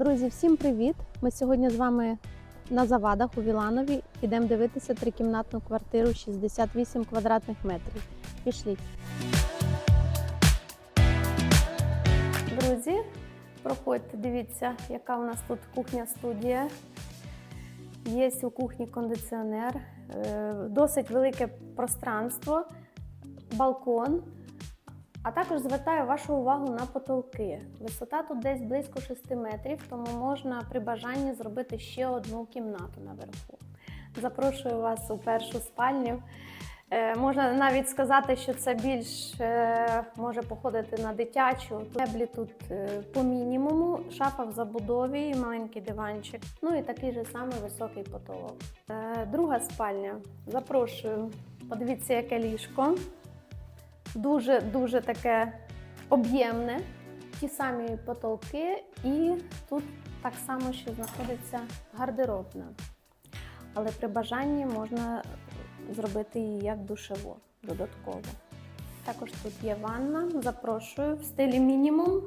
Друзі, всім привіт! Ми сьогодні з вами на завадах у Віланові. Ідемо дивитися трикімнатну квартиру 68 квадратних метрів. Пішліть. Друзі, проходьте, дивіться, яка у нас тут кухня-студія. Є у кухні кондиціонер, е, досить велике пространство, балкон. А також звертаю вашу увагу на потолки. Висота тут десь близько 6 метрів, тому можна при бажанні зробити ще одну кімнату наверху. Запрошую вас у першу спальню. Е, можна навіть сказати, що це більш е, може походити на дитячу. Меблі тут е, по мінімуму, шафа в забудові, маленький диванчик. Ну і такий же самий високий потолок. Е, друга спальня. Запрошую. Подивіться, яке ліжко дуже дуже таке об'ємне, ті самі потолки, і тут так само ще знаходиться гардеробна. Але при бажанні можна зробити її як душево додатково. Також тут є ванна, запрошую в стилі мінімум.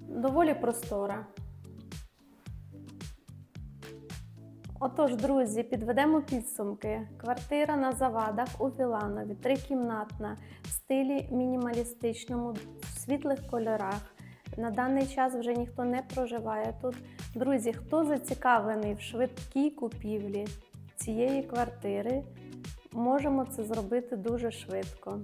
Доволі простора. Отож, друзі, підведемо підсумки. Квартира на завадах у Віланові, трикімнатна, в стилі мінімалістичному, в світлих кольорах. На даний час вже ніхто не проживає тут. Друзі, хто зацікавлений в швидкій купівлі цієї квартири, можемо це зробити дуже швидко.